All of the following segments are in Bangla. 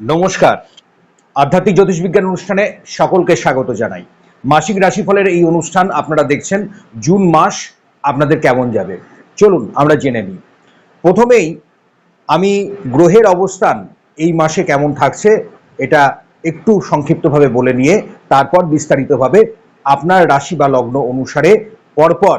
নমস্কার। আধ্যাত্মিক জ্যোতিষবিজ্ঞান অনুষ্ঠানে সকলকে স্বাগত জানাই। মাসিক রাশিফলের এই অনুষ্ঠান আপনারা দেখছেন জুন মাস, আপনাদের কেমন যাবে? চলুন আমরা জেনে নিই। প্রথমেই আমি গ্রহের অবস্থান এই মাসে কেমন থাকছে এটা একটু সংক্ষিপ্তভাবে বলে নিয়ে তারপর বিস্তারিতভাবে আপনার রাশি বা লগ্ন অনুসারে পরপর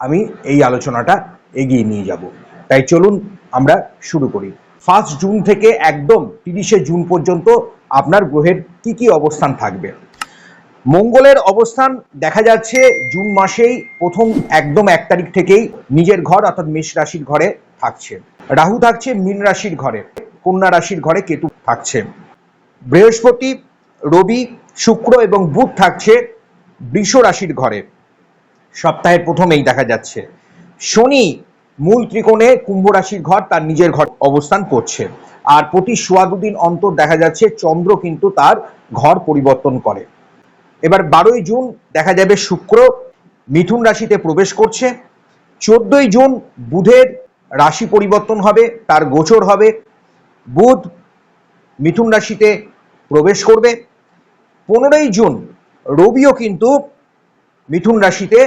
আমি এই আলোচনাটা এগিয়ে নিয়ে যাব। তাই চলুন আমরা শুরু করি। ফার্স্ট জুন থেকে একদম তিরিশে জুন পর্যন্ত আপনার গ্রহের কি কি অবস্থান থাকবে। মঙ্গলের অবস্থান দেখা যাচ্ছে জুন মাসেই প্রথম একদম এক তারিখ থেকেই নিজের ঘর অর্থাৎ মেষ রাশির ঘরে থাকছে। রাহু থাকছে মীন রাশির ঘরে, কন্যা রাশির ঘরে কেতু থাকছে। বৃহস্পতি, রবি, শুক্র এবং বুধ থাকছে বৃষ রাশির ঘরে। সপ্তাহের প্রথমেই দেখা যাচ্ছে। শনি মূল ত্রিকোণে কুম্ভ রাশির ঘর তার নিজের ঘর অবস্থান করছে। আর প্রতি সোয়া দুদিন অন্তর দেখা যাচ্ছে চন্দ্র কিন্তু তার ঘর পরিবর্তন করে। এবার বারোই জুন দেখা যাবে শুক্র, মিথুন রাশিতে প্রবেশ করছে। চোদ্দই জুন বুধের রাশি পরিবর্তন হবে, তার গোচর হবে। বুধ মিথুন রাশিতে প্রবেশ করবে। পনেরোই জুন রবিও কিন্তু মিথুন রাশিতে,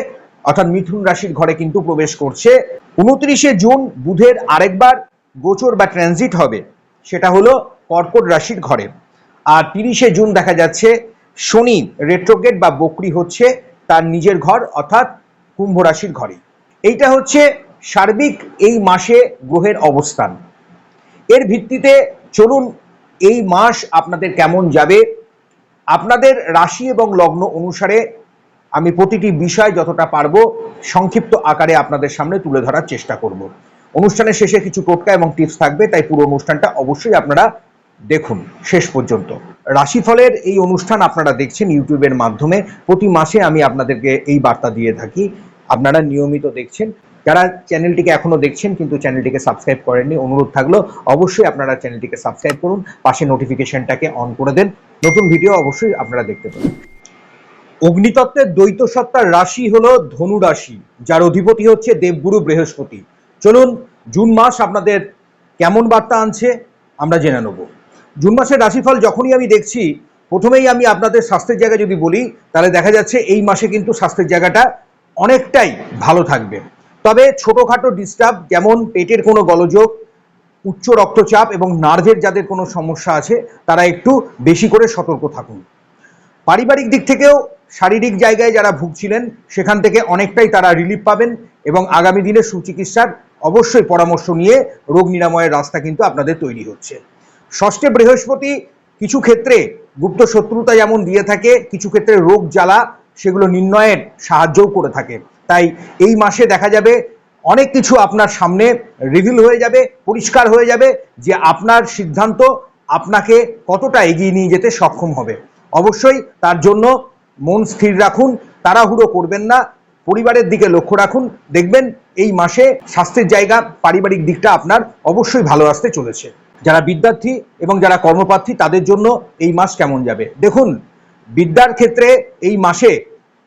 অর্থাৎ মিথুন রাশির ঘরে কিন্তু প্রবেশ করছে। উনত্রিশে জুন বুধের আরেকবার গোচর বা ট্রানজিট হবে, সেটা হলো কর্কট রাশির ঘরে। আর তিরিশে জুন দেখা যাচ্ছে, শনি রেট্রোগেট বা বকরি হচ্ছে তার নিজের ঘর, অর্থাৎ কুম্ভ রাশির ঘরে। এইটা হচ্ছে সার্বিক এই মাসে গ্রহের অবস্থান। এর ভিত্তিতে চলুন এই মাস আপনাদের কেমন যাবে। আপনাদের রাশি এবং লগ্ন অনুসারে আমি প্রতিটি বিষয় যতটা পারব সংক্ষিপ্ত আকারে আপনাদের সামনে তুলে ধরার চেষ্টা করব। অনুষ্ঠানের শেষে কিছু টোটকা এবং টিপস থাকবে, তাই পুরো অনুষ্ঠানটা অবশ্যই আপনারা দেখুন শেষ পর্যন্ত। রাশিফলের এই অনুষ্ঠান আপনারা দেখছেন ইউটিউবের মাধ্যমে। প্রতি মাসে আমি আপনাদেরকে এই বার্তা দিয়ে থাকি। আপনারা নিয়মিত দেখছেন। যারা চ্যানেলটিকে এখনও দেখছেন কিন্তু চ্যানেলটিকে সাবস্ক্রাইব করেননি, অনুরোধ থাকল অবশ্যই আপনারা চ্যানেলটিকে সাবস্ক্রাইব করুন, পাশে নোটিফিকেশনটাকে অন করে দেন। নতুন ভিডিও অবশ্যই আপনারা দেখতে পাবেন। অগ্নিতত্ত্বের দ্বৈত সত্তার রাশি হলো ধনু রাশি, যার অধিপতি হচ্ছে দেবগুরু বৃহস্পতি। চলুন, জুন মাস আপনাদের কেমন বার্তা আনছে, আমরা জেনে নেব। জুন মাসের রাশিফল যখনই আমি দেখছি, প্রথমেই আমি আপনাদের স্বাস্থ্যের জায়গা যদি বলি, তাহলে দেখা যাচ্ছে এই মাসে কিন্তু স্বাস্থ্যের জায়গাটা অনেকটাই ভালো থাকবে। তবে ছোটোখাটো ডিস্টার্ব যেমন পেটের কোনো গলযোগ, উচ্চ রক্তচাপ এবং নার্ভের যাদের কোনো সমস্যা আছে, তারা একটু বেশি করে সতর্ক থাকুন। পারিবারিক দিক থেকেও শারীরিক জায়গায় যারা ভুগছিলেন, সেখান থেকে অনেকটাই তারা রিলিফ পাবেন এবং আগামী দিনে সুচিকিৎসার অবশ্যই পরামর্শ নিয়ে রোগ নিরাময়ের রাস্তা কিন্তু আপনাদের তৈরি হচ্ছে। ষষ্ঠে বৃহস্পতি কিছু ক্ষেত্রে গুপ্ত শত্রুতা যেমন দিয়ে থাকে, কিছু ক্ষেত্রে রোগ জ্বালা সেগুলো নির্ণয়ের সাহায্যও করে থাকে। তাই এই মাসে দেখা যাবে অনেক কিছু আপনার সামনে রিভিল হয়ে যাবে, পরিষ্কার হয়ে যাবে যে আপনার সিদ্ধান্ত আপনাকে কতটা এগিয়ে নিয়ে যেতে সক্ষম হবে। অবশ্যই তার জন্য মন স্থির রাখুন, তাড়াহুড়ো করবেন না, পরিবারের দিকে লক্ষ্য রাখুন। দেখবেন এই মাসে স্বাস্থ্যের জায়গা, পারিবারিক দিকটা আপনার অবশ্যই ভালো আসতে চলেছে। যারা বিদ্যার্থী এবং যারা কর্মপ্রার্থী, তাদের জন্য এই মাস কেমন যাবে? দেখুন, বিদ্যার ক্ষেত্রে এই মাসে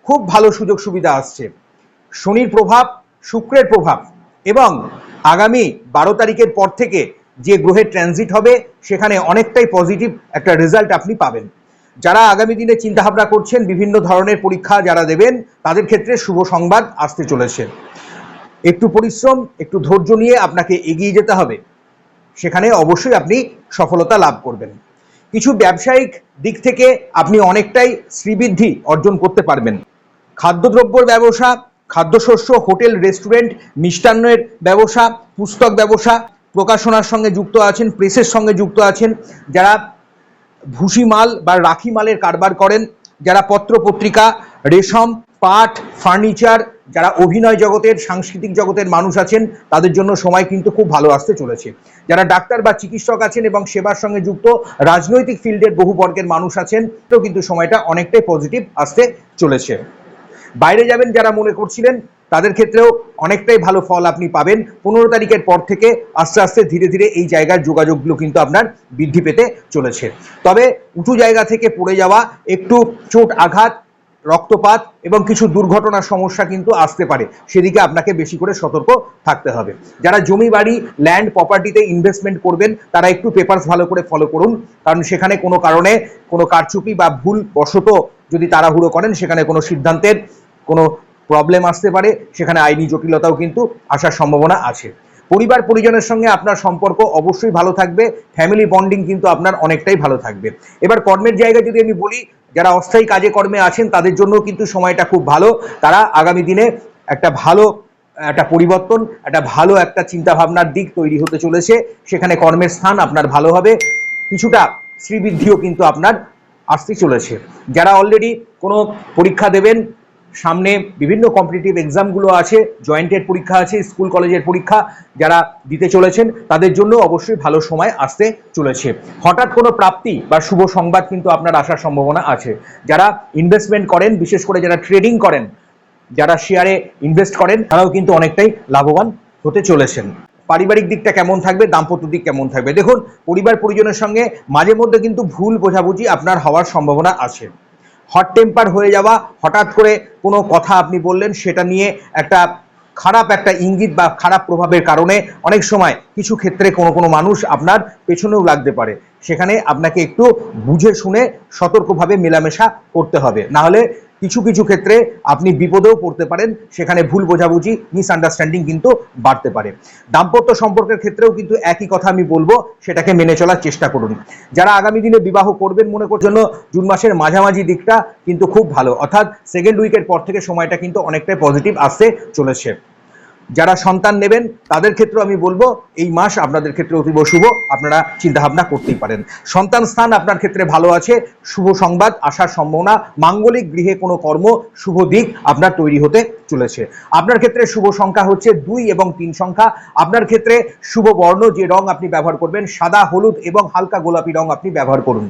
খুব ভালো সুযোগ সুবিধা আসছে। শনির প্রভাব, শুক্রের প্রভাব এবং আগামী বারো তারিখের পর থেকে যে গ্রহের ট্রানজিট হবে, সেখানে অনেকটাই পজিটিভ একটা রেজাল্ট আপনি পাবেন। যারা আগামী দিনে চিন্তাভাবনা করছেন, বিভিন্ন ধরনের পরীক্ষা যারা দেবেন, তাদের ক্ষেত্রে শুভ সংবাদ আসতে চলেছে। একটু পরিশ্রম, একটু ধৈর্য নিয়ে আপনাকে এগিয়ে যেতে হবে। সেখানে অবশ্যই আপনি সফলতা লাভ করবেন। কিছু ব্যবসায়িক দিক থেকে আপনি অনেকটাই শ্রীবৃদ্ধি অর্জন করতে পারবেন। খাদ্যদ্রব্যর ব্যবসা, খাদ্যশস্য, হোটেল, রেস্টুরেন্ট, মিষ্টান্নের ব্যবসা, পুস্তক ব্যবসা, প্রকাশনার সঙ্গে যুক্ত আছেন, প্রেসের সঙ্গে যুক্ত আছেন, যারা ভুসি মাল বা রাখি মালের কারবার করেন। যারা পত্র পত্রিকা রেশম, পাট, ফার্নিচার, যারা অভিনয় জগতের, সাংস্কৃতিক জগতের মানুষ আছেন, তাদের জন্য সময় কিন্তু খুব ভালো আসতে চলেছে। যারা ডাক্তার বা চিকিৎসক আছেন এবং সেবার সঙ্গে যুক্ত, রাজনৈতিক ফিল্ডের বহু বর্গের মানুষ আছেন তো কিন্তু সময়টা অনেকটাই পজিটিভ আসতে চলেছে। বাইরে যাবেন যারা মনে করছিলেন তাদের ক্ষেত্রেও অনেকটাই ভালো ফল আপনি পাবেন। পনেরো তারিখের পর থেকে আস্তে আস্তে ধীরে ধীরে এই জায়গার যোগাযোগগুলো কিন্তু আপনার বৃদ্ধি পেতে চলেছে। তবে উঁচু জায়গা থেকে পড়ে যাওয়া, একটু চোট আঘাত, রক্তপাত এবং কিছু দুর্ঘটনার সমস্যা কিন্তু আসতে পারে। সেদিকে আপনাকে বেশি করে সতর্ক থাকতে হবে। যারা জমি, বাড়ি ল্যান্ড প্রপার্টিতে ইনভেস্টমেন্ট করবেন, তারা একটু পেপারস ভালো করে ফলো করুন। কারণ সেখানে কোনো কারণে কোনো কারচুপি বা ভুল বশত যদি তাড়াহুড়ো করেন, সেখানে কোনো সিদ্ধান্তের কোনো প্রবলেম আসতে পারে, সেখানে আইনি জটিলতাও কিন্তু আসার সম্ভাবনা আছে। পরিবার পরিজনের সঙ্গে আপনার সম্পর্ক অবশ্যই ভালো থাকবে ফ্যামিলি বন্ডিং কিন্তু আপনার অনেকটাই ভালো থাকবে। এবার কর্মের জায়গায় যদি আমি বলি, যারা অস্থায়ী কাজে কর্মে আছেন, তাদের জন্য কিন্তু সময়টা খুব ভালো। তারা আগামী দিনে একটা ভালো, একটা পরিবর্তন, একটা ভালো একটা চিন্তা ভাবনার দিক তৈরি হতে চলেছে। সেখানে কর্মের স্থান আপনার ভালো হবে। কিছুটা শ্রীবৃদ্ধিও কিন্তু আপনার আসতে চলেছে। যারা অলরেডি কোনো পরীক্ষা দেবেন সামনে বিভিন্ন কম্পিটিটিভ এক্সামগুলো আছে জয়েন্টের পরীক্ষা আছে স্কুল কলেজের পরীক্ষা যারা দিতে চলেছেন, তাদের জন্য অবশ্যই ভালো সময় আসতে চলেছে। হঠাৎ কোনো প্রাপ্তি বা শুভ সংবাদ কিন্তু আপনার আসার সম্ভাবনা আছে। যারা ইনভেস্টমেন্ট করেন, বিশেষ করে যারা ট্রেডিং করেন, যারা শেয়ারে ইনভেস্ট করেন, তারাও কিন্তু অনেকটাই লাভবান হতে চলেছেন। পারিবারিক দিকটা কেমন থাকবে, দাম্পত্য দিক কেমন থাকবে? দেখুন পরিবার পরিজনের সঙ্গে মাঝে মধ্যে কিন্তু ভুল বোঝাবুঝি আপনার হওয়ার সম্ভাবনা আছে। হট টেম্পার হয়ে যাওয়া, হঠাৎ করে কোনো কথা আপনি বললেন, সেটা নিয়ে একটা খারাপ একটা ইঙ্গিত বা খারাপ প্রভাবের কারণে অনেক সময় কিছু ক্ষেত্রে কোনো কোনো মানুষ আপনার পেছনেও লাগতে পারে। সেখানে আপনাকে একটু বুঝে শুনে সতর্কভাবে মেলামেশা করতে হবে। না হলে কিছু কিছু ক্ষেত্রে আপনি বিপদেও পড়তে পারেন, সেখানে ভুল বোঝাবুঝি মিসআন্ডারস্ট্যান্ডিং কিন্তু বাড়তে পারে। দাম্পত্য সম্পর্কের ক্ষেত্রেও কিন্তু একই কথা আমি বলব, সেটাকে মেনে চলার চেষ্টা করুন। যারা আগামী দিনে বিবাহ করবেন মনে করছেন জন্য জুন মাসের মাঝামাঝি দিকটা কিন্তু খুব ভালো। অর্থাৎ সেকেন্ড উইকের পর থেকে সময়টা কিন্তু অনেকটাই পজিটিভ আসতে চলেছে। যারা সন্তান নেবেন, তাদের ক্ষেত্রে আমি বলব, এই মাস আপনাদের ক্ষেত্রে অতীব শুভ, আপনারা চিন্তাভাবনা করতেই পারেন। সন্তান স্থান আপনার ক্ষেত্রে ভালো আছে, শুভ সংবাদ আসার সম্ভাবনা, মাঙ্গলিক গৃহে কোনো কর্ম, শুভ দিক আপনার তৈরি হতে চলেছে। আপনার ক্ষেত্রে শুভ সংখ্যা হচ্ছে দুই এবং তিন সংখ্যা। আপনার ক্ষেত্রে শুভ বর্ণ, যে রং আপনি ব্যবহার করবেন, সাদা, হলুদ এবং হালকা গোলাপি রং আপনি ব্যবহার করুন।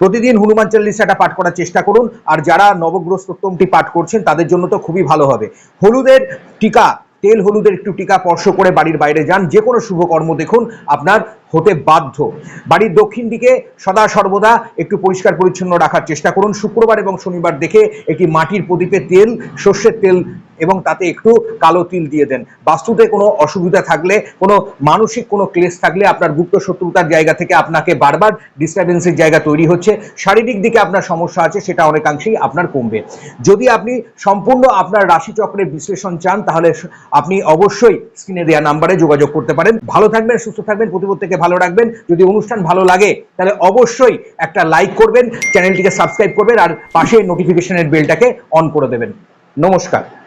প্রতিদিন হনুমান চল্লিশাটা পাঠ করার চেষ্টা করুন, আর যারা নবগ্রহ স্তোত্রমটি পাঠ করছেন, তাদের জন্য তো খুবই ভালো হবে। হলুদের টিকা তেল হলুদের একটু টিকা স্পর্শ করে বাড়ির বাইরে যান, যে কোনো শুভকর্ম দেখুন আপনার হতে বাধ্য। বাড়ির দক্ষিণ দিকে সদা সর্বদা একটু পরিষ্কার পরিচ্ছন্ন রাখার চেষ্টা করুন। শুক্রবার এবং শনিবার দেখে একটি মাটির প্রদীপে তেল, সর্ষের তেল এবং তাতে একটু কালো তিল দিয়ে দেন। বাস্তুতে কোনো অসুবিধা থাকলে, কোনো মানসিক কোনো ক্লেশ থাকলে আপনার গুপ্ত শত্রুতার জায়গা থেকে আপনাকে বারবার ডিস্টারবেন্সের জায়গা তৈরি হচ্ছে। শারীরিক দিকে আপনার সমস্যা আছে, সেটা অনেকাংশেই আপনার কমবে। যদি আপনি সম্পূর্ণ আপনার রাশিচক্রের বিশ্লেষণ চান, তাহলে আপনি অবশ্যই স্ক্রিনে দেওয়া নাম্বারে যোগাযোগ করতে পারেন। ভালো থাকবেন, সুস্থ থাকবেন, প্রতিপত্তিকে ভালো রাখবেন। যদি অনুষ্ঠান ভালো লাগে, তাহলে অবশ্যই একটা লাইক করবেন, চ্যানেলটিকে সাবস্ক্রাইব করবেন, আর পাশে নোটিফিকেশনের বেলটাকে অন করে দেবেন। নমস্কার।